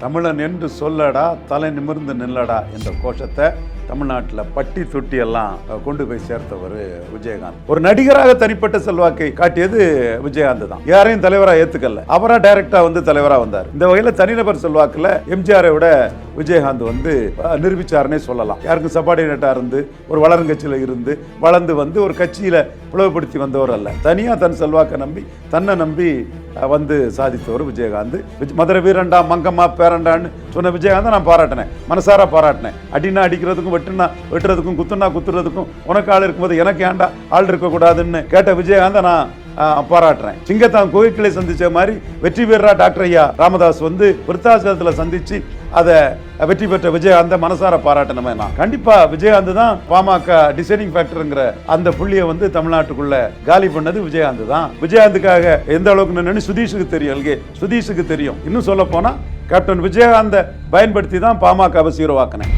தமிழன் என்று சொல்லடா தலை நிமிர்ந்து நில்லடா என்ற கோஷத்தை தமிழ்நாட்டில் பட்டி தொட்டி எல்லாம் கொண்டு போய் சேர்த்தவர் விஜயகாந்த். ஒரு நடிகராக தனிப்பட்ட செல்வாக்கை காட்டியது விஜயகாந்த் தான். யாரையும் தலைவராக ஏத்துக்கல. அவரா டைரக்டா வந்து தலைவராக வந்தார். இந்த வகையில் தனிநபர் செல்வாக்கில் எம்ஜிஆரை விட விஜயகாந்த் வந்து நிரூபிச்சாருன்னே சொல்லலாம். யாருக்கும் சபார்டினேட்டாக இருந்து ஒரு வளருங்கட்சியில் இருந்து வளர்ந்து வந்து ஒரு கட்சியில் பிளவுபடுத்தி வந்தவர் அல்ல. தனியாக தன் செல்வாக்கை நம்பி தன்னை நம்பி வந்து சாதித்தவர் விஜயகாந்த். மதுரை வீரண்டா மங்கம்மா பேரண்டான்னு சொன்ன விஜயகாந்தை நான் பாராட்டினேன். மனசார பாராட்டினேன். அடினா அடிக்கிறதுக்கும் வெட்டுனா வெட்டுறதுக்கும் குத்துனா குத்துறதுக்கும் உனக்கு ஆள் இருக்கும்போது எனக்கு ஏன்டா ஆள் இருக்கக்கூடாதுன்னு கேட்ட விஜயகாந்தை நான் பாராட்டுறேன். சிங்கத்தான் கோயில்களை சந்திச்ச மாதிரி வெற்றி பெறா டாக்டர் ஐயா ராமதாஸ் வந்து விருத்தாசலத்தில் சந்திச்சு அதை வெற்றி பெற்ற விஜயகாந்த மனசார பாராட்டணுமே நான். கண்டிப்பா விஜயகாந்த் தான் பாமக டிசைனிங் ஃபேக்டருங்கிற அந்த புள்ளியை வந்து தமிழ்நாட்டுக்குள்ள காலி பண்ணது விஜயகாந்த் தான். விஜயகாந்துக்காக எந்த அளவுக்கு நின்று சுதீஷுக்கு தெரியும் எல்கே சுதீஷுக்கு தெரியும். இன்னும் சொல்ல போனா கேப்டன் விஜயகாந்த பயன்படுத்தி தான் பாமகவை சீரோவாக்கினேன்.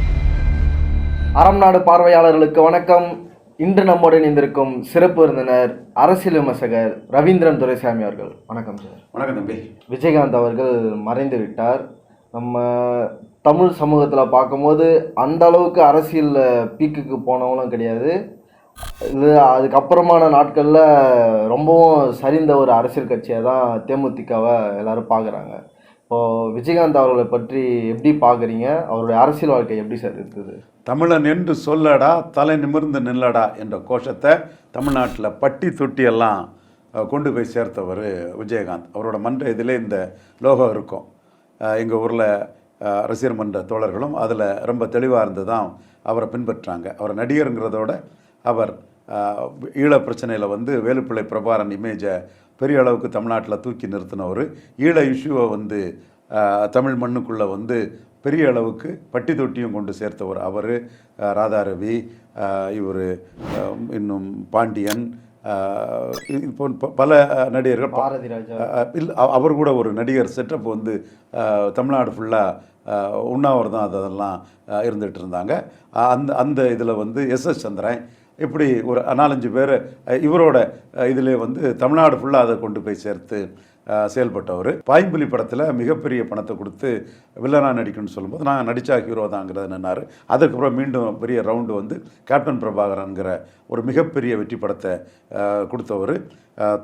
அறம் நாடு பார்வையாளர்களுக்கு வணக்கம். இன்று நம்மோடு இணைந்திருக்கும் சிறப்பு விருந்தினர் அரசியல் விமர்சகர் ரவீந்திரன் துரைசாமி அவர்கள். வணக்கம் சார். வணக்கம் தம்பி. விஜயகாந்த் அவர்கள் மறைந்து விட்டார். நம்ம தமிழ் சமூகத்தில் பார்க்கும்போது அந்த அளவுக்கு அரசியலில் பீக்குக்கு போனவங்களும் கிடையாது. இது அதுக்கப்புறமான நாட்களில் ரொம்பவும் சரிந்த ஒரு அரசியல் கட்சியாக தான் தேமுதிகவை எல்லாரும் பார்க்குறாங்க. இப்போது விஜயகாந்த் அவர்களை பற்றி எப்படி பார்க்குறீங்க? அவருடைய அரசியல் வாழ்க்கை எப்படி சார் இருக்குது? தமிழன் என்று சொல்லடா தலை நிமிர்ந்து நில்லடா என்ற கோஷத்தை தமிழ்நாட்டில் பட்டி தொட்டி எல்லாம் கொண்டு போய் சேர்த்தவர் விஜயகாந்த். அவரோட மன்ற இதிலே இந்த லோகம் இருக்கும். எங்கள் ஊரில் ரசிகர் மன்ற தோழர்களும் அதில் ரொம்ப தெளிவாக இருந்து தான் அவரை பின்பற்றாங்க. அவர் நடிகருங்கிறதோட அவர் ஈழ பிரச்சனையில் வந்து வேலுப்பிள்ளை பிரபாரன் இமேஜை பெரிய அளவுக்கு தமிழ்நாட்டில் தூக்கி நிறுத்தினவர். ஈழ இஷ்யூவை வந்து தமிழ் மண்ணுக்குள்ளே வந்து பெரிய அளவுக்கு பட்டி தொட்டியும் கொண்டு சேர்த்தவர் அவர் ராதாரவி இவர் இன்னும் பாண்டியன் அஹ், இது போன்ற ப- பல நடிகர்கள் பாரதி ராஜா. இல்ல அவ- அவர் கூட ஒரு நடிகர் செட்டப் வந்து தமிழ்நாடு ஃபுல்லாக உண்ணாவிரதம் அதெல்லாம் அஹ், இருந்துட்டு இருந்தாங்க. அந்த அந்த இதில் வந்து எஸ் எஸ் சந்திரன் இப்படி ஒரு நாலஞ்சு பேர் இவரோட இதிலே வந்து தமிழ்நாடு ஃபுல்லாக அதை கொண்டு போய் சேர்த்து செயல்பட்டவர். பாய்ம்புலி படத்தில் மிகப்பெரிய பணத்தை கொடுத்து வில்லனா நடிக்கணும்னு சொல்லும்போது நான் நடித்தா ஹீரோ தாங்கிறத நின்னார். அதுக்கப்புறம் மீண்டும் பெரிய ரவுண்டு வந்து கேப்டன் பிரபாகரன்கிற ஒரு மிகப்பெரிய வெற்றி படத்தை கொடுத்தவர்.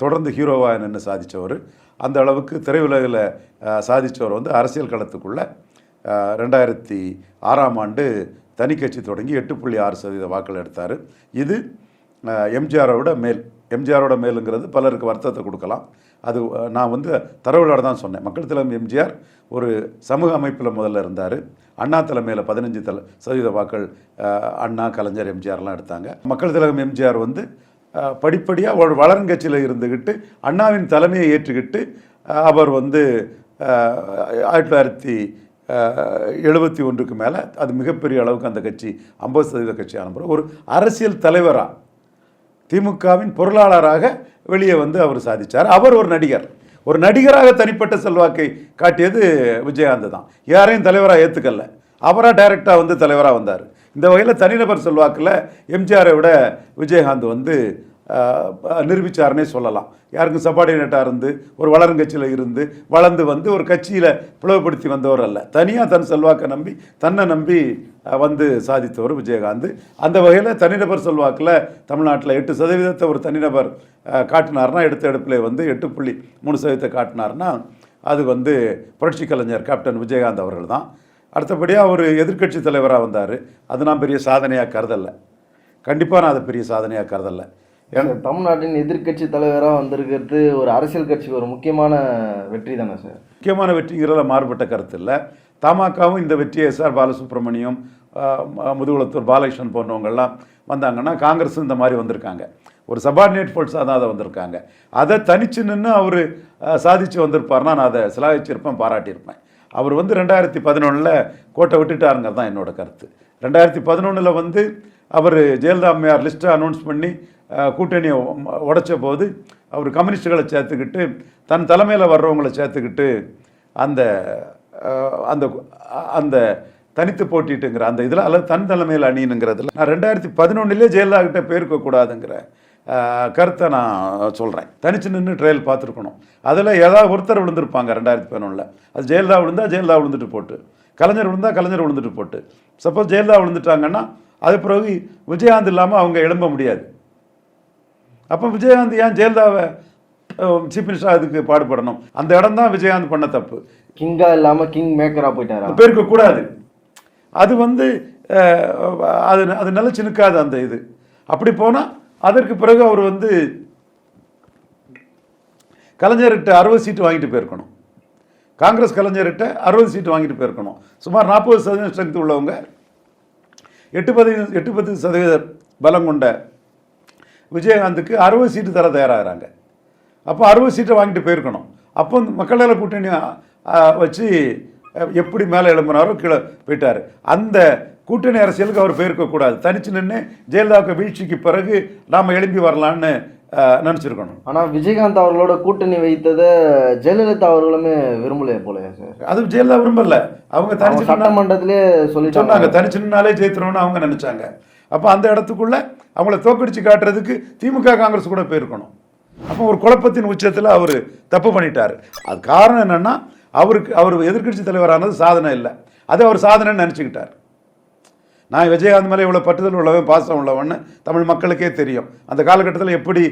தொடர்ந்து ஹீரோவாக நின்று சாதித்தவர் அந்த அளவுக்கு திரையுலகில் சாதித்தவர் வந்து அரசியல் களத்துக்குள்ளே ரெண்டாயிரத்தி ஆறாம் ஆண்டு தனி கட்சி தொடங்கி எட்டு புள்ளி ஆறு சதவீத வாக்கள் எடுத்தார். இது எம்ஜிஆரோட மேல். எம்ஜிஆரோட மேலுங்கிறது பலருக்கு வருத்தத்தை கொடுக்கலாம். அது நான் வந்து தரவுகளோட தான் சொன்னேன். மக்கள் தலைமை எம்ஜிஆர் ஒரு சமூக அமைப்பில் முதல்ல இருந்தார். அண்ணா தலைமையில் பதினஞ்சு தல சதவீத வாக்கள் அண்ணா கலைஞர் எம்ஜிஆர்லாம் எடுத்தாங்க. மக்கள் தலைமை எம்ஜிஆர் வந்து படிப்படியாக ஒரு வளருங்கட்சியில் இருந்துக்கிட்டு அண்ணாவின் தலைமையை ஏற்றுக்கிட்டு அவர் வந்து ஆயிரத்தி தொள்ளாயிரத்தி எழுபத்தி ஒன்றுக்கு மேலே அது மிகப்பெரிய அளவுக்கு அந்த கட்சி ஐம்பது சதவீத கட்சி ஆனப்பறம் ஒரு அரசியல் தலைவராக திமுகவின் பொருளாளராக வெளியே வந்து அவர் சாதித்தார் அவர் ஒரு நடிகர். ஒரு நடிகராக தனிப்பட்ட செல்வாக்கை காட்டியது விஜயகாந்த் தான். யாரையும் தலைவராக ஏற்றுக்கல அவராக டைரெக்டாக வந்து தலைவராக வந்தார். இந்த வகையில் தனிநபர் செல்வாக்கில் எம்ஜிஆரை விட விஜயகாந்த் வந்து நிரூபித்தார்னே நிரூபிச்சாருன்னே சொல்லலாம். யாருக்கும் சபார்டினேட்டாக இருந்து ஒரு வளருங்கட்சியில் இருந்து வளர்ந்து வந்து ஒரு கட்சியில் பிளவுபடுத்தி வந்தவர் அல்ல. தனியாக தன் செல்வாக்கை நம்பி தன்னை நம்பி வந்து சாதித்தவர் விஜயகாந்த். அந்த வகையில் தனிநபர் செல்வாக்கில் தமிழ்நாட்டில் எட்டு சதவீதத்தை ஒரு தனிநபர் காட்டினார்னா எடுத்த எடுப்பில் வந்து எட்டு புள்ளி மூணு சதவீதத்தை காட்டினார்னா அது வந்து புரட்சி கலைஞர் கேப்டன் விஜயகாந்த் அவர்கள் தான் அடுத்தபடியாக அவர் எதிர்க்கட்சி தலைவராக வந்தார். அது நான் பெரிய சாதனையாக கருதலை. கண்டிப்பாக நான் அதை பெரிய சாதனையாக கருதலை. தமிழ்நாட்டின் எதிர்க்கட்சி தலைவராக வந்திருக்கிறது ஒரு அரசியல் கட்சிக்கு ஒரு முக்கியமான வெற்றி தானே சார்? முக்கியமான வெற்றிங்கிறத மாறுபட்ட கருத்து இல்லை தமாகவும் இந்த வெற்றியை எஸ்ஆர் பாலசுப்ரமணியம் ம- முதுகுளத்தூர் பாலகிருஷ்ணன் போன்றவங்கள்லாம் வந்தாங்கன்னா காங்கிரஸ் இந்த மாதிரி வந்திருக்காங்க. ஒரு சபார்டினேட் ஃபோர்ஸாக தான் அதை வந்திருக்காங்க. அதை தனிச்சு நின்று அவர் சாதிச்சு வந்திருப்பார்னா நான் அதை சிலாகிச்சிருப்பேன் பாராட்டியிருப்பேன். அவர் வந்து ரெண்டாயிரத்தி பதினொன்றில் கோட்டை விட்டுட்டாருங்கிறது தான் என்னோடய கருத்து. ரெண்டாயிரத்தி பதினொன்றில் வந்து அவர் ஜெயலலிதா அம்மையார் லிஸ்ட்டை அனௌன்ஸ் பண்ணி கூட்டணியை உடைச்ச போது அவர் கம்யூனிஸ்டுகளை சேர்த்துக்கிட்டு தன் தலைமையில் வர்றவங்களை சேர்த்துக்கிட்டு அந்த அந்த அந்த தனித்து போட்டிட்டுங்கிற அந்த இதில் அல்லது தன் தலைமையில் அணியணுங்கிறதுல நான் ரெண்டாயிரத்தி பதினொன்றிலே ஜெயலலிதா கிட்ட போயிருக்கக்கூடாதுங்கிற கருத்தை நான் சொல்கிறேன் தனிச்சு நின்று ட்ரையல் பார்த்துருக்கணும். அதில் ஏதாவது ஒருத்தர் விழுந்திருப்பாங்க ரெண்டாயிரத்தி பதினொன்றில் அது ஜெயலலிதா விழுந்தா ஜெயலலிதா விழுந்துட்டு போட்டு. கலைஞர் விழுந்தா கலைஞர் விழுந்துட்டு போட்டு. சப்போஸ் ஜெயலலிதா விழுந்துட்டாங்கன்னா அது பிறகு விஜயகாந்த் இல்லாமல் அவங்க எழும்ப முடியாது. அப்போ விஜயகாந்த் ஏன் ஜெயலலிதாவை சீஃப் மினிஸ்டர் அதுக்கு பாடுபடணும்? அந்த இடம் தான் விஜயகாந்த் பண்ண தப்பு. கிங்கா இல்லாம கிங் மேக்கரா போயிட்டாரா? பேருக்கு கூடாது. அது வந்து அது அது நிலைச்சு நிற்காது அந்த இது. அப்படி போனால் அதற்கு பிறகு அவர் வந்து கலைஞர்கிட்ட அறுபது சீட்டு வாங்கிட்டு போயிருக்கணும். காங்கிரஸ் கலைஞர்கிட்ட அறுபது சீட்டு வாங்கிட்டு போயிருக்கணும். சுமார் நாற்பது சதவீதம் ஸ்ட்ரென்த் உள்ளவங்க எட்டு பதினைந்து எட்டு பத்து சதவீத பலம் கொண்ட விஜயகாந்துக்கு அறுபது சீட்டு தர தயாராகிறாங்க. அப்போ அறுபது சீட்டை வாங்கிட்டு போயிருக்கணும். அப்போ மக்களால் கூட்டணி வச்சு எப்படி மேலே எழும்புனாரோ கீழே போயிட்டார். அந்த கூட்டணி அரசியலுக்கு அவர் போயிருக்கக்கூடாது. தனிச்சு நின்று ஜெயலலிதாவுக்கு வீழ்ச்சிக்கு பிறகு நாம் எழும்பி வரலான்னு நினைச்சிருக்கணும். ஆனா விஜயகாந்த் அவர்களோட கூட்டணி வைத்ததை ஜெயலலிதா அவர்களுமே விரும்பலையே போலயா சார். அது ஜெயலலிதா விரும்பல. அவங்க தனிச்சு சட்டமன்றத்திலே சொல்லிட்டாங்க. சொன்னாங்க தனிச்சு நின்னாலே ஜெயித்துறோம்னு அவங்க நினைச்சாங்க. அப்போ அந்த இடத்துக்குள்ள அவங்கள தோக்கடிச்சு காட்டுறதுக்கு திமுக காங்கிரஸ் கூட போயிருக்கணும். அப்போ ஒரு குழப்பத்தின் உச்சத்தில் அவர் தப்பு பண்ணிட்டார். அது காரணம் என்னன்னா அவருக்கு அவர் எதிர்க்கட்சி தலைவரானது சாதனை இல்லை. அதை அவர் சாதனைன்னு நினச்சிக்கிட்டார். நான் விஜயகாந்த் மேலே இவ்வளோ பட்டுதல் உள்ளவன் பாசம் உள்ளவன்னு தமிழ் மக்களுக்கே தெரியும். அந்த காலகட்டத்தில் எப்படி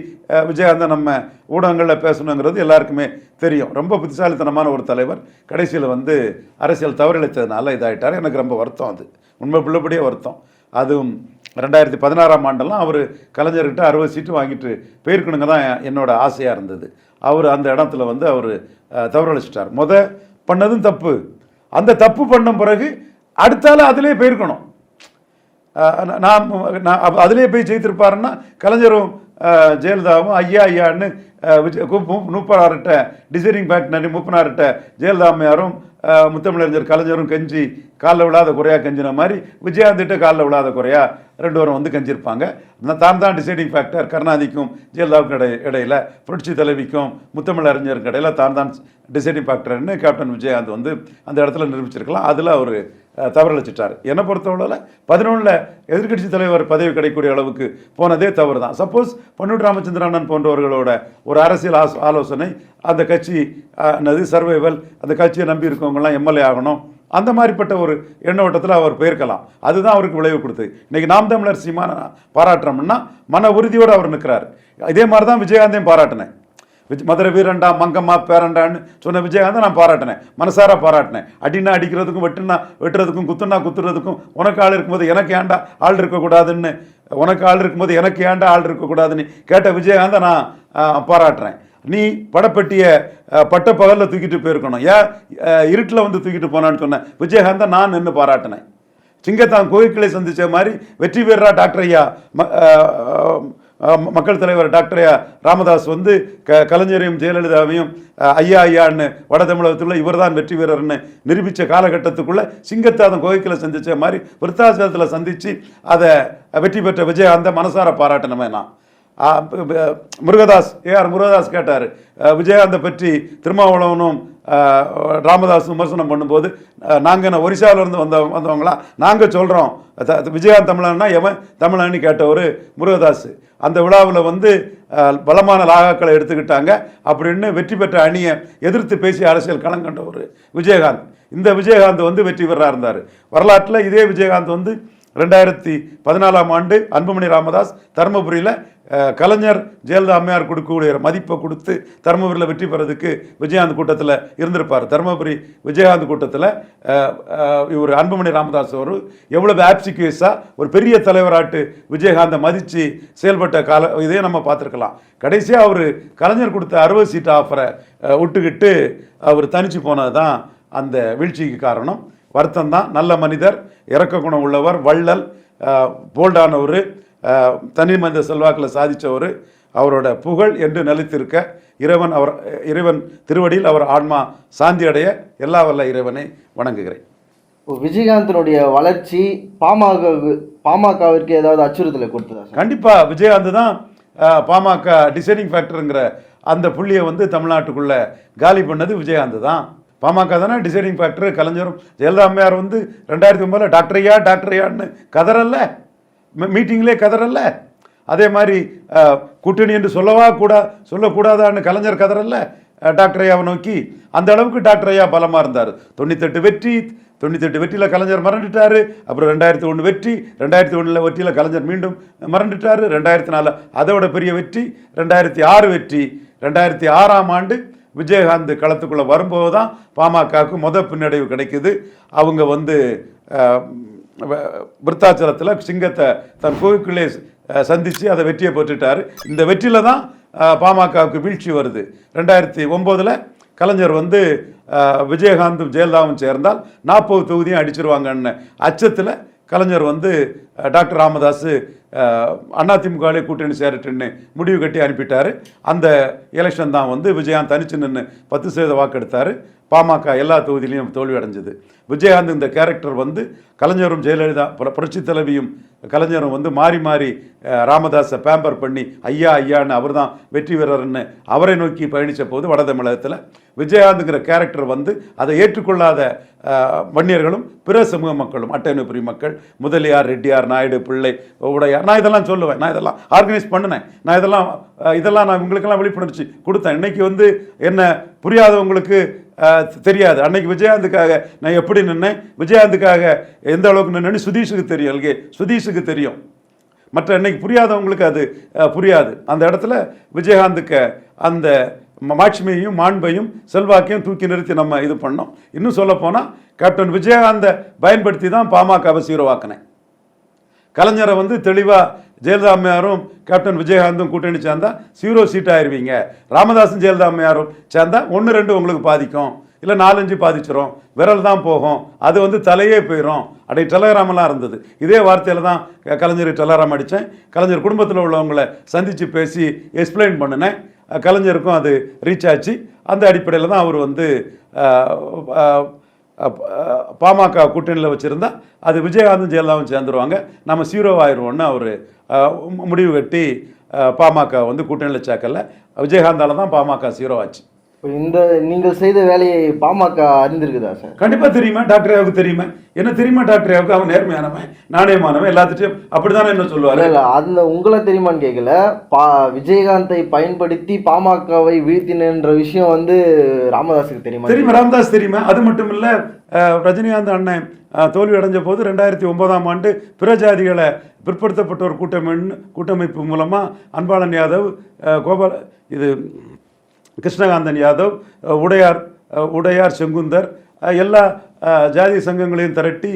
விஜயகாந்தை நம்ம ஊடகங்களில் பேசணுங்கிறது எல்லாருக்குமே தெரியும். ரொம்ப புத்திசாலித்தனமான ஒரு தலைவர். கடைசியில் வந்து அரசியல் தவறிழைத்ததுனால இதாகிட்டார் எனக்கு ரொம்ப வருத்தம் அது. உண்மை பிள்ளைப்படியே வருத்தம். அதுவும் ரெண்டாயிரத்தி பதினாறாம் ஆண்டெல்லாம் அவர் கலைஞர்கிட்ட அறுபது சீட்டு வாங்கிட்டு போயிருக்கணுங்க தான் என்னோட ஆசையாக இருந்தது. அவர் அந்த இடத்துல வந்து அவர் தவறளிச்சிட்டார் முத பண்ணதும் தப்பு. அந்த தப்பு பண்ண பிறகு அடுத்தால அதிலே போயிருக்கணும். நான் நான் அதிலே போய் ஜெயித்திருப்பாருன்னா கலைஞரும் ஜெயலலிதாவும் ஐயா ஐயான்னு விஜய் மூப்பனார்கிட்ட டிசைனிங் ஃபேக்டரி மூப்பனார்கிட்ட ஜெயலலிதா அம்மையாரும் முத்தமிழறிஞர் கலைஞரும் கெஞ்சி காலில் விழாத குறையாக கெஞ்சின மாதிரி விஜயாந்திட்ட காலில் விழாத குறையாக ரெண்டு பேரும் வந்து கெஞ்சிருப்பாங்க. தான் தான் டிசைடிங் ஃபேக்டர் கருணாநிதிக்கும் ஜெயலலிதாவுக்கும் இடை இடையில் புரட்சி தலைவிக்கும் முத்தமிழறிஞருக்கு இடையில் தான் தான் டிசைடிங் ஃபேக்டர்னு கேப்டன் விஜயகாந்த் வந்து அந்த இடத்துல நிரூபிச்சிருக்கலாம். அதில் அவர் தவறளிச்சிட்டார் என்னை பொறுத்தவரையில் பதினொன்றில் எதிர்க்கட்சி தலைவர் பதவி கிடைக்கக்கூடிய அளவுக்கு போனதே தவறு தான் சப்போஸ் பொன்னூர் அண்ணன் போன்றவர்களோட ஒரு ஒரு அரசியல் ஆஸ் ஆலோசனை அந்த கட்சி என்னது சர்வைவல் அந்த கட்சியை நம்பி இருக்கவங்கலாம் எம்எல்ஏ ஆகணும். அந்த மாதிரிப்பட்ட ஒரு எண்ணோட்டத்தில் அவர் போயிருக்கலாம். அதுதான் அவருக்கு விளைவு கொடுத்தது. இன்றைக்கி நாம் தமிழர் சீமான பாராட்டுறோம்னா மன உறுதியோடு அவர் நிற்கிறார் இதே மாதிரி தான் விஜயகாந்தையும் பாராட்டினேன். விஜ் மதுரை வீரண்டா மங்கம்மா பேரண்டான்னு சொன்ன விஜயகாந்தை நான் பாராட்டினேன். மனசார பாராட்டினேன். அடினா அடிக்கிறதுக்கும் வெட்டுனா வெட்டுறதுக்கும் குத்துனா குத்துறதுக்கும் உனக்கு ஆள் இருக்கும்போது எனக்கு ஏன்டா ஆள் இருக்கக்கூடாதுன்னு உனக்கு ஆள் இருக்கும்போது எனக்கு ஏன்டா ஆள் இருக்கக்கூடாதுன்னு கேட்ட விஜயகாந்தை நான் பாராட்டுறேன். நீ படப்பெட்டியை பட்ட பகலில் தூக்கிட்டு போயிருக்கணும். ஏன்? இருட்டில் வந்து தூக்கிட்டு போனான்னு சொன்னேன் விஜயகாந்தை நான் நின்று பாராட்டினேன். சிங்கத்தான் கோயில்களை சந்தித்த மாதிரி வெற்றி வீரரா டாக்டர் ஐயா மக்கள் தலைவர் டாக்டர் ஐயா ராமதாஸ் வந்து க கலைஞரையும் ஜெயலலிதாவையும் ஐயா ஐயான்னு வட தமிழகத்தில் இவர் தான் வெற்றி வீரர்னு நிரூபித்த காலகட்டத்துக்குள்ளே சிங்கத்தாதன் கோயில்களை சந்தித்த மாதிரி விருத்தாசலத்தில் சந்தித்து அதை வெற்றி பெற்ற விஜயகாந்த மனசார பாராட்டணுமே நான். முருகதாஸ் ஏஆர் முருகதாஸ் கேட்டார். விஜயகாந்தை பற்றி திருமாவளவனும் ராமதாஸ் விமர்சனம் பண்ணும்போது நாங்கள் என்ன ஒரிசாவிலேருந்து வந்த வந்தவங்களா? நாங்கள் சொல்கிறோம் விஜயகாந்த் தமிழன்னா எவன் தமிழன்னு கேட்டவர் முருகதாஸ் அந்த விழாவில் வந்து பலமான லாகாக்களை எடுத்துக்கிட்டாங்க. அப்படின்னு வெற்றி பெற்ற அணியை எதிர்த்து பேசி அரசியல் களம் கண்டவர் விஜயகாந்த். இந்த விஜயகாந்த் வந்து வெற்றி பெறா இருந்தார் வரலாற்றில் இதே விஜயகாந்த் வந்து ரெண்டாயிரத்தி பதினாலாம் ஆண்டு அன்புமணி ராமதாஸ் தருமபுரியில் கலைஞர் ஜெயலலிதா அம்மையார் கொடுக்கக்கூடிய மதிப்பை கொடுத்து தருமபுரியில் வெற்றி பெறதுக்கு விஜயகாந்த் கூட்டத்தில் இருந்திருப்பார். தருமபுரி விஜயகாந்த் கூட்டத்தில் இவர் அன்புமணி ராமதாஸ் அவர் எவ்வளவு ஆப்சிக்யூஸாக ஒரு பெரிய தலைவராட்டு விஜயகாந்தை மதித்து செயல்பட்ட கால இதே நம்ம பார்த்துருக்கலாம். கடைசியாக அவர் கலைஞர் கொடுத்த அறுபது சீட் ஆஃபரை விட்டுக்கிட்டு அவர் தனிச்சு போனது தான் அந்த வீழ்ச்சிக்கு காரணம். வருத்தம் தான் நல்ல மனிதர் இறக்க குணம் உள்ளவர் வள்ளல் போல்டானவர் தனி மனித செல்வாக்கில் சாதித்தவர் அவரோட புகழ் என்று நிலைத்திருக்க இறைவன் அவர் இறைவன் திருவடியில் அவர் ஆன்மா சாந்தி அடைய எல்லா வல்ல இறைவனை வணங்குகிறேன். விஜயகாந்தினுடைய வளர்ச்சி பாமக பாமகவிற்கு ஏதாவது அச்சுறுத்தலை கொடுத்ததா கண்டிப்பாக விஜயகாந்த் தான் பாமக டிசைனிங் ஃபேக்டருங்கிற அந்த புள்ளியை வந்து தமிழ்நாட்டுக்குள்ளே காலி பண்ணது விஜயகாந்த் தான். பாமக தானே டிசைனிங் ஃபேக்டர் கலைஞரும் ஜெயலலிதா அம்மையார் வந்து ரெண்டாயிரத்தி ஒம்பதில் டாக்டரையா டாக்டரையான்னு கதறல்ல. மீட்டிங்லேயே கதறல்ல. அதே மாதிரி கூட்டணி என்று சொல்லவா கூட சொல்லக்கூடாதான்னு கலைஞர் கதறல்ல. டாக்டரையாவை டாக்டர் ஐயாவை நோக்கி அந்த அளவுக்கு டாக்டர் ஐயா பலமாக இருந்தார். தொண்ணூத்தெட்டு வெற்றி தொண்ணூத்தெட்டு வெற்றியில் கலைஞர் மறந்துட்டார். அப்புறம் ரெண்டாயிரத்தி ஒன்று வெற்றி ரெண்டாயிரத்தி ஒன்றில் வெற்றியில் கலைஞர் மீண்டும் மறந்துட்டார். ரெண்டாயிரத்தி நாலு அதோட பெரிய வெற்றி ரெண்டாயிரத்தி ஆறு வெற்றி ரெண்டாயிரத்தி ஆறாம் ஆண்டு விஜயகாந்த் களத்துக்குள்ளே வரும்போது தான் பாமகவுக்கு முத பின்னடைவு கிடைக்குது. அவங்க வந்து வ- விருத்தாச்சலத்தில் சிங்கத்தை தன் கோவிக்குள்ளே சந்தித்து அதை வெற்றியை பெற்றுட்டார். இந்த வெற்றியில் தான் பாமகவுக்கு வீழ்ச்சி வருது. ரெண்டாயிரத்தி ஒம்போதில் கலைஞர் வந்து விஜயகாந்தும் ஜெயலலிதாவும் சேர்ந்தால் நாற்பது தொகுதியும் அடிச்சிருவாங்கன்னு அச்சத்தில் கலைஞர் வந்து டாக்டர் ராமதாஸ் அதிமுகவிலே கூட்டணி சேரட்டுன்னு முடிவு கட்டி அனுப்பிட்டார். அந்த எலெக்ஷன் தான் வந்து விஜயாந்த் தனிச்சு நின்று பத்து சதவீத வாக்கெடுத்தார். பாமக எல்லா தொகுதியிலையும் தோல்வி அடைஞ்சது. விஜயகாந்த் இந்த கேரக்டர் வந்து கலைஞரும் ஜெயலலிதா புரட்சி தலைவியும் கலைஞரும் வந்து மாறி மாறி ராமதாஸை பேம்பர் பண்ணி ஐயா ஐயான்னு அவர் தான் வெற்றி வீரர்னு அவரை நோக்கி பயணித்த போது வட தமிழகத்தில் விஜயகாந்துங்கிற கேரக்டர் வந்து அதை ஏற்றுக்கொள்ளாத வன்னியர்களும் பிற சமூக மக்களும் அட்டனுபுரி மக்கள் முதலியார் ரெட்டியார் நாயுடு பிள்ளை உடையார் நான் இதெல்லாம் சொல்லுவேன் நான் இதெல்லாம் ஆர்கனைஸ் பண்ணினேன் நான் இதெல்லாம் இதெல்லாம் நான் உங்களுக்கெல்லாம் விழிப்புணர்ச்சி கொடுத்தேன். இன்றைக்கி வந்து என்ன புரியாதவங்களுக்கு தெரியாது. அன்னைக்கு விஜயகாந்துக்காக நான் எப்படி நின்னேன்? விஜயகாந்துக்காக எந்த அளவுக்கு நின்னேன்னு சுதீஷுக்கு தெரியும். அல்கே சுதீஷுக்கு தெரியும். மற்ற இன்னைக்கு புரியாதவங்களுக்கு அது புரியாது. அந்த இடத்துல விஜயகாந்துக்கு அந்த ம- மாட்சிமையும் மாண்பையும் செல்வாக்கையும் தூக்கி நிறுத்தி நம்ம இது பண்ணோம். இன்னும் சொல்லப்போனால் கேப்டன் விஜயகாந்தை பயன்படுத்தி தான் பாமகவை சீரோவாக்கினேன். கலைஞரை வந்து தெளிவாக ஜெயலலிதா அம்மையாரும் கேப்டன் விஜயகாந்தும் கூட்டணி சேர்ந்தா சீரோ சீட் ஆயிடுவீங்க ராமதாஸும் ஜெயலலிதா அம்மையாரும் சேர்ந்தா ஒன்று ரெண்டு உங்களுக்கு பாதிக்கும். இல்லை நாலஞ்சு பாதிச்சிரும். விரல் தான் போகும். அது வந்து தலையே போயிடும் அப்படி டெலகிராமெல்லாம் இருந்தது. இதே வார்த்தையில் தான் க- கலைஞர் டெலகிராம் அடித்தேன். கலைஞர் குடும்பத்தில் உள்ளவங்களை சந்தித்து பேசி எக்ஸ்பிளைன் பண்ணினேன். கலைஞருக்கும் அது ரீச் ஆச்சு. அந்த அடிப்படையில் தான் அவர் வந்து பாமக கூட்டணியில் வச்சுருந்தா அது விஜயகாந்தும் ஜெயலலிதாவும் சேர்ந்துருவாங்க. நம்ம சீரோ ஆயிடுவோம்னு அவர் முடிவு கட்டி பாமக வந்து கூட்டணியில் சேர்க்கல. விஜயகாந்தால தான் பாமக சீரோ ஆச்சு இப்போ இந்த நீங்கள் செய்த வேலையை பாமக அறிந்திருக்குதா சார்? கண்டிப்பாக தெரியுமா டாக்டர் ஐயாவுக்கு தெரியுமா. என்ன தெரியுமா டாக்டர் ஐயாவுக்கு அவன் நேர்மையானவன் நாணயமானவன் எல்லாத்துட்டையும் அப்படிதானே என்ன சொல்லுவார்? இல்ல அதுல உங்களை தெரியுமான்னு கேட்கல பா விஜயகாந்தை பயன்படுத்தி பாமகவை வீழ்த்தினன்ற விஷயம் வந்து ராமதாஸுக்கு தெரியுமா தெரியுமா ராமதாஸ் தெரியுமா? அது மட்டும் இல்லை ரஜினிகாந்த் அண்ணன் தோல்வி அடைஞ்ச போது ரெண்டாயிரத்தி ஒன்பதாம் ஆண்டு பிற ஜாதிகளை பிற்படுத்தப்பட்டோர் கூட்டமைன்னு கூட்டமைப்பு மூலமாக அன்பாளன் யாதவ் கோபால் இது கிருஷ்ணகாந்தன் யாதவ் உடையார் உடையார் செங்குந்தர் எல்லா ஜாதி சங்கங்களையும் திரட்டி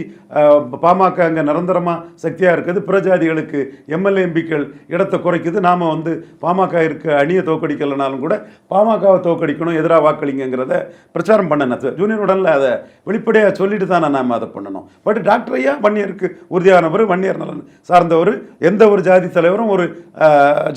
பாமக அங்கே நிரந்தரமாக சக்தியாக இருக்குது. பிற ஜாதிகளுக்கு எம்எல்ஏ எம்பிக்கள் இடத்தை குறைக்குது. நாம் வந்து பாமக இருக்க அணியை தோக்கடிக்கலைனாலும் கூட பாமகவை தோக்கடிக்கணும் எதிராக வாக்களிங்கிறத பிரச்சாரம் பண்ணணும். ஜூனியர் உடனில் அதை வெளிப்படையாக சொல்லிட்டு தானே நாம் அதை பண்ணணும். பட் டாக்டர் ஐயா வன்னியருக்கு உறுதியானவர் வன்னியர் நலன் சார்ந்தவர் எந்த ஒரு ஜாதி தலைவரும் ஒரு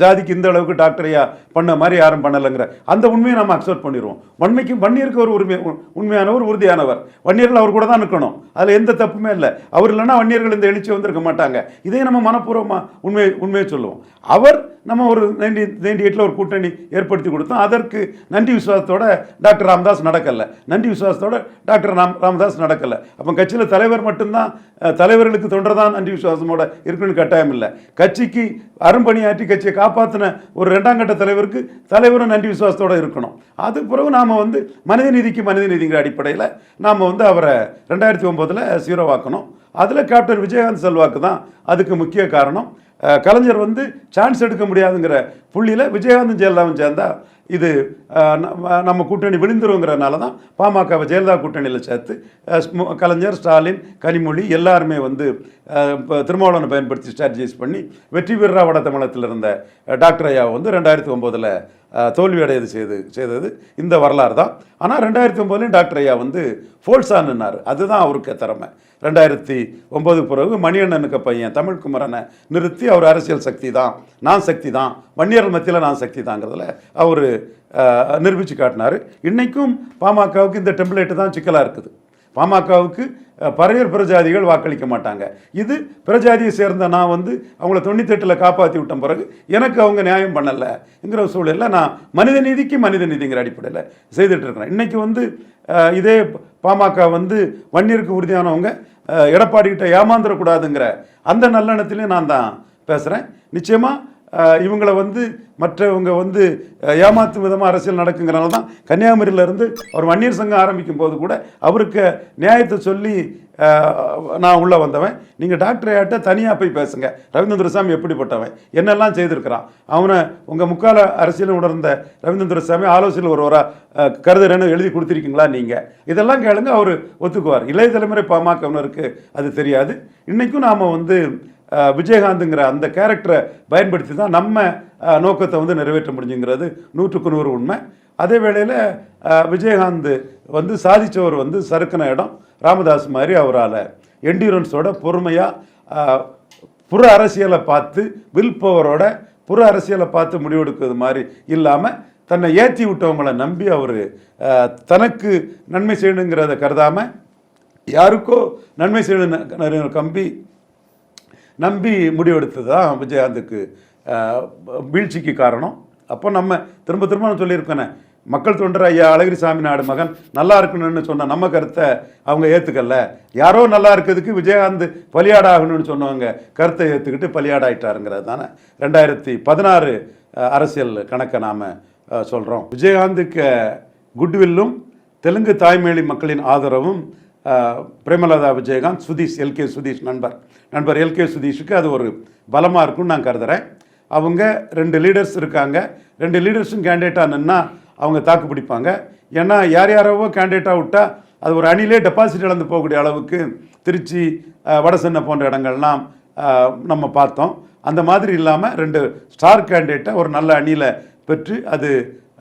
ஜாதிக்கு இந்த அளவுக்கு டாக்டர் ஐயா பண்ண மாதிரி யாரும் பண்ணலைங்கிற அந்த உண்மையை நம்ம அக்செப்ட் பண்ணிடுவோம். வன்மைக்கு வன்னியருக்கு ஒரு உரிமை உண்மையானவர் உறுதியானவர். வன்னியர்கள் அவர் கூட தான் நிற்கணும் அதில் எந்த தப்புமே இல்லை. அவர் இல்லைன்னா வன்னியர்கள் இந்த எழுச்சி வந்திருக்க மாட்டாங்க. இதே நம்ம மனப்பூர்வமாக உண்மை உண்மையை சொல்லுவோம். அவர் நம்ம ஒரு நைன்டி நைன்டி எயிட்டில் ஒரு கூட்டணி ஏற்படுத்தி கொடுத்தோம். அதற்கு நன்றி விசுவாசத்தோட டாக்டர் ராமதாஸ் நடக்கலை. நன்றி விசுவாசத்தோட டாக்டர் ராம் ராமதாஸ் நடக்கலை. அப்போ கட்சியில் தலைவர் மட்டும்தான் தலைவர்களுக்கு தொண்டர் தான் நன்றி விசுவாசமோட இருக்கணும்னு கட்டாயம் இல்லை. கட்சிக்கு அரும்பணியாற்றி கட்சியை காப்பாற்றின ஒரு ரெண்டாம் கட்ட தலைவருக்கு தலைவரும் நன்றி விசுவாசத்தோடு இருக்கணும். அது பிறகு நாம் வந்து மனித நீதிக்கு மனித நீதிங்கிற அடிப்படையில் நாம் வந்து அவரை ரெண்டாயிரத்தி ஒம்போதில் சீரோவாக்கணும் அதில் கேப்டன் விஜயகாந்த் செல்வாக்கு தான் அதுக்கு முக்கிய காரணம். கலைஞர் வந்து சான்ஸ் எடுக்க முடியாதுங்கிற புள்ளியில் விஜயகாந்தன் ஜெயலலிதாவும் சேர்ந்தா இது நம்ம- நம்ம கூட்டணி விழுந்துருங்கிறதுனால தான் பாமகவை ஜெயலலிதா கூட்டணியில் சேர்த்து கலைஞர் ஸ்டாலின் கனிமொழி எல்லாருமே வந்து இப்போ திருமாவளவனை பயன்படுத்தி ஸ்ட்ராட்டஜைஸ் பண்ணி வெற்றி பெறா வட தமிழகத்தில் இருந்த டாக்டர் ஐயாவை வந்து ரெண்டாயிரத்தி ஒம்போதில் தோல்வி அடையது செய்து செய்தது இந்த வரலாறு தான் ஆனால் ரெண்டாயிரத்தி ஒம்போதுலேயும் டாக்டர் ஐயா வந்து ஃபோல்ஸாக நின்னார் அதுதான் அவருக்கு திறமை. ரெண்டாயிரத்தி ஒம்பது பிறகு மணியண்ணனுக்கு பையன் தமிழ்குமரனை நிறுத்தி அவர் அரசியல் சக்தி தான் நான் சக்தி தான் வன்னியர்கள் மத்தியில் நான் சக்தி தாங்கிறதுல அவர் நிரூபித்து காட்டினார். இன்றைக்கும் பாமகவுக்கு இந்த டெம்ப்ளேட்டு தான் சிக்கலாக இருக்குது. பாமகவுக்கு பறையர் பிரஜாதிகள் வாக்களிக்க மாட்டாங்க. இது பிரஜாதியை சேர்ந்த நான் வந்து அவங்கள தொண்ணூத்தெட்டில் காப்பாற்றி விட்ட பிறகு எனக்கு அவங்க நியாயம் பண்ணலைங்கிற சூழலில் நான் மனித நீதிக்கு மனித நீதிங்கிற அடிப்படையில் செய்துட்டு இருக்கிறேன். இன்றைக்கி வந்து இதே பாமக வந்து வன்னியருக்கு உறுதியானவங்க எடப்பாடிக்கிட்ட எடப்பாடி கிட்ட ஏமாந்துடக்கூடாதுங்கிற அந்த நல்லெண்ணத்திலையும் நான் தான் பேசுகிறேன் நிச்சயமாக இவங்களை வந்து மற்றவங்க வந்து அஹ், ஏமாத்தும் விதமாக அரசியல் நடக்குங்கிறனால தான் கன்னியாகுமரியில இருந்து அவர் வன்னியர் சங்கம் ஆரம்பிக்கும் போது கூட அவருக்கு நியாயத்தை சொல்லி நான் உள்ளே வந்தவன். நீங்கள் டாக்டர் ஐயாட்ட தனியாக போய் பேசுங்க. ரவீந்திரசாமி எப்படிப்பட்டவன்? என்னெல்லாம் செய்திருக்கிறான்? அவனை உங்கள் முக்கால அரசியலும் உணர்ந்த ரவீந்திரசாமி ஆலோசனை ஒருவராக கருதுறேன்னு எழுதி கொடுத்துருக்கீங்களா நீங்கள் இதெல்லாம் கேளுங்க அவர் ஒத்துக்குவார். இளைய தலைமுறை பாமகவினருக்கு அது தெரியாது. இன்றைக்கும் நாம் வந்து விஜயகாந்துங்கிற அந்த கேரக்டரை பயன்படுத்தி தான் நம்ம நோக்கத்தை வந்து நிறைவேற்ற முடிஞ்சுங்கிறது நூற்றுக்கு நூறு உண்மை. அதே வேளையில் விஜயகாந்த் வந்து சாதித்தவர் வந்து சறுக்கின இடம் ராமதாஸ் மாதிரி அவரால். என்டியூரன்ஸோட பொறுமையாக புற அரசியலை பார்த்து வில் பவரோட புற அரசியலை பார்த்து முடிவெடுக்கிறது மாதிரி இல்லாமல் தன்னை ஏற்றி விட்டவங்களை நம்பி அவர் தனக்கு நன்மை செய்யணுங்கிறத கருதாமல் யாருக்கோ நன்மை செய்யணும் கம்பி நம்பி முடிவெடுத்தது தான் விஜயகாந்துக்கு வீழ்ச்சிக்கு காரணம்? அப்போ நம்ம திரும்ப திரும்ப நான் சொல்லியிருக்கேனே மக்கள் தொண்டர் ஐயா அழகிரி சாமி நாடு மகன் நல்லா இருக்கணும்னு சொன்ன நம்ம கருத்தை அவங்க ஏற்றுக்கல யாரோ நல்லா இருக்கிறதுக்கு விஜயகாந்த் பலியாடாகணும்னு சொன்னவங்க கருத்தை ஏற்றுக்கிட்டு பலியாடாயிட்டாருங்கிறது தானே. ரெண்டாயிரத்தி பதினாறு அரசியல் கணக்கை நாம் சொல்கிறோம் விஜயகாந்துக்கு குட்வில்லும் தெலுங்கு தாய்மொழி மக்களின் ஆதரவும் பிரேமலதா விஜயகாந்த் சுதீஷ் எல்கே சுதீஷ் நண்பர். நண்பர் எல்கே சுதீஷுக்கு அது ஒரு பலமாக இருக்கும்னு நான் கருதுகிறேன் அவங்க ரெண்டு லீடர்ஸ் இருக்காங்க. ரெண்டு லீடர்ஸும் கேண்டிடேட்டாக நின்னா அவங்க தாக்கு பிடிப்பாங்க. ஏன்னா யார் யாரவோ கேண்டிடேட்டாக விட்டால் அது ஒரு அணிலே டெபாசிட் இழந்து போகக்கூடிய அளவுக்கு திருச்சி வடசென்னை போன்ற இடங்கள்லாம் நம்ம பார்த்தோம். அந்த மாதிரி இல்லாமல் ரெண்டு ஸ்டார் கேண்டிடேட்டை ஒரு நல்ல அணியில் பெற்று அது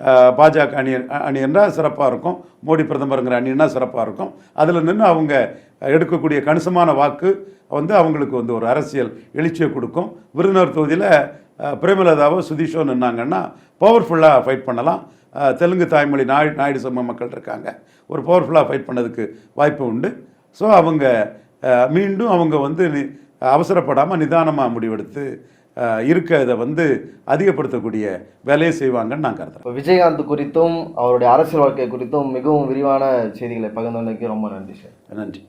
பாஜக அணி அணின்னா சிறப்பாக இருக்கும். மோடி பிரதமருங்கிற அணின்னா சிறப்பாக இருக்கும். அதில் நின்று அவங்க எடுக்கக்கூடிய கணிசமான வாக்கு வந்து அவங்களுக்கு வந்து ஒரு அரசியல் எழுச்சியை கொடுக்கும். விருதுநகர் தொகுதியில் பிரேமலதாவோ சுதீஷோ நின்னாங்கன்னா பவர்ஃபுல்லாக ஃபைட் பண்ணலாம். தெலுங்கு தாய்மொழி நாயுடு நாயுடு சமூக மக்கள் இருக்காங்க. ஒரு பவர்ஃபுல்லாக ஃபைட் பண்ணதுக்கு வாய்ப்பு உண்டு. ஸோ அவங்க மீண்டும் அவங்க வந்து நி- அவசரப்படாமல் நிதானமாக முடிவெடுத்து இருக்க இதை வந்து அதிகப்படுத்தக்கூடிய வேலையை செய்வாங்கன்னு நான் கருதுறேன். இப்போ விஜயகாந்த் குறித்தும் அவருடைய அரசியல் வாழ்க்கை குறித்தும் மிகவும் விரிவான செய்திகளை பகிர்ந்தமைக்கு ரொம்ப நன்றி சார். நன்றி.